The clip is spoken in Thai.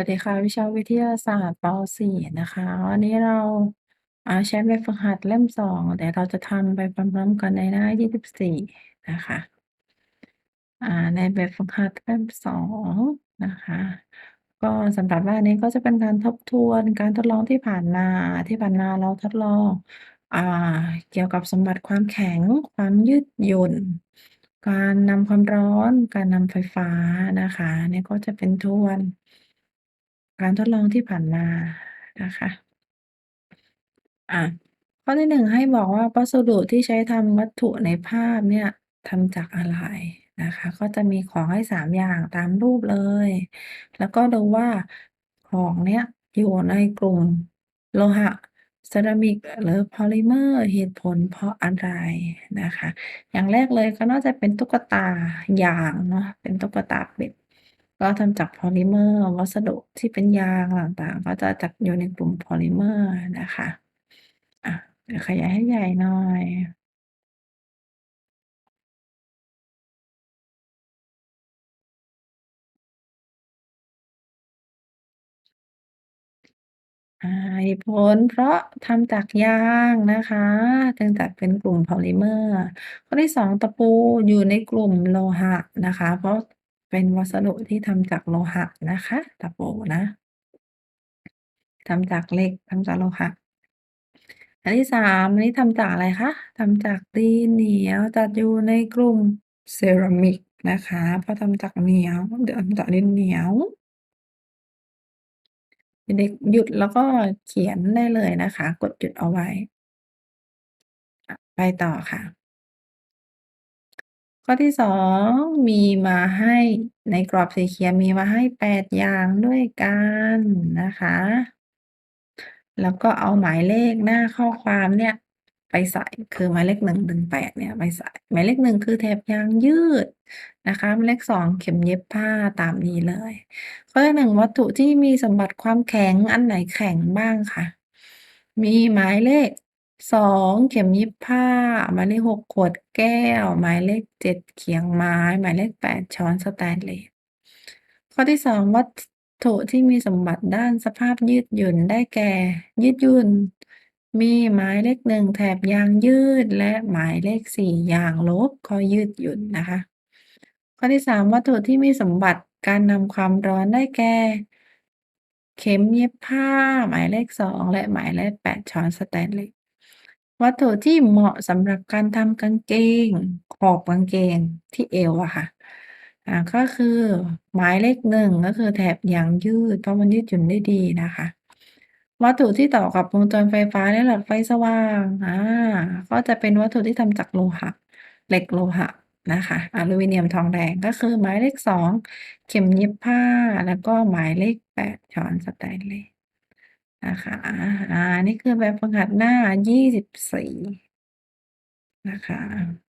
สวัสดีค่ะ วิชาวิทยาศาสตร์ ป.4 นะคะ วันนี้เรา อ่า ใช้แบบฝึกหัดเล่ม 2 เดี๋ยวเราจะทำไปพร้อม ๆ กันในหน้า 24 นะคะ อ่า ในแบบฝึกหัดเล่ม 2 นะคะ ก็สำหรับหน้านี้ ก็จะเป็นการทบทวนการทดลองที่ผ่านมา ที่ผ่านมาเราทดลอง อ่า เกี่ยวกับสมบัติความแข็ง ความยืดหยุ่น การนำความร้อน การนำไฟฟ้านะคะ อันนี้ก็จะเป็นทวน การทดลองที่ผ่านมานะคะ อ่า ข้อที่ 1 ให้บอกว่า วัสดุที่ใช้ทำวัตถุในภาพเนี่ยทำจากอะไรนะคะ ก็จะมีของให้ 3 อย่างตามรูปเลย แล้วก็ดูว่า ของเนี้ยอยู่ในกลุ่มโลหะ เซรามิก หรือพอลิเมอร์ เหตุผลเพราะอะไรนะคะ อย่างแรกเลยก็น่าจะเป็นตุ๊กตายางเนาะ เป็นตุ๊กตาเป็ด ก็ทำจากพอลิเมอร์ วัสดุที่เป็นยางต่างๆ ก็จะจัดอยู่ในกลุ่มพอลิเมอร์นะคะอ่าเดี๋ยวขยายให้ใหญ่หน่อยอ่าเหตุผลเพราะทำจากยางนะคะ จึงจัดเป็นกลุ่มพอลิเมอร์ ข้อที่2ตะปูอยู่ในกลุ่มโลหะนะคะ เพราะ เป็นวัสดุที่ทำจากโลหะนะคะ ตะปูนะทำจากเหล็กทำจากโลหะ อันที่3อันนี้ทำจากอะไรคะทำจากดินเหนียวจัดอยู่ในกลุ่มเซรามิกนะคะ เพราะทำจากเหนียวเดี๋ยวทำจากดินเหนียวเด็กหยุดแล้วก็เขียนได้เลยนะคะ กดหยุดเอาไว้ ไปต่อค่ะ ข้อที่2มีมาให้ในกรอบสีเขียวมีมาให้8อย่างด้วยกันนะคะ แล้วก็เอาหมายเลขหน้าข้อความเนี่ย ไปใส่คือหมายเลข1ถึง8เนี่ยไปใส่หมายเลข1คือแถบยางยืดนะคะหมายเลข2เข็มเย็บผ้าตามนี้เลย ข้อที่1วัตถุที่มีสมบัติความแข็งอันไหนแข็งบ้างคะมีหมายเลข 2 เข็มเย็บผ้า หมายเลข 6 ขวดแก้ว หมายเลข 7 เขียงไม้ หมายเลข 8 ช้อนสแตนเลส ข้อที่ 2 วัตถุที่มีสมบัติด้านสภาพยืดหยุ่น ได้แก่ ยืดหยุ่น มีหมายเลข 1 แถบยางยืด และหมายเลข 4 ยางลบ ก็ยืดหยุ่นนะคะ ข้อที่ 3 วัตถุที่มีสมบัติการนำความร้อน ได้แก่ เข็มเย็บผ้า หมายเลข 2 และหมายเลข 8 ช้อนสแตนเลส วัตถุที่เหมาะสำหรับการทำกางเกง ขอบกางเกงที่เอวอะค่ะ อ่า ก็คือหมายเลข1ก็คือแถบยางยืด เพราะมันยืดหยุ่นได้ดีนะคะ วัตถุที่ต่อกับวงจรไฟฟ้าและหลอดไฟสว่าง อ่า ก็จะเป็นวัตถุที่ทำจากโลหะ เหล็กโลหะนะคะ อลูมิเนียมทองแดงก็คือหมายเลข2เข็มเย็บผ้า แล้วก็หมายเลข8ช้อนสแตนเลส นะคะ อ่า นี่คือแบบฝึกหัดหน้า 24 นะคะ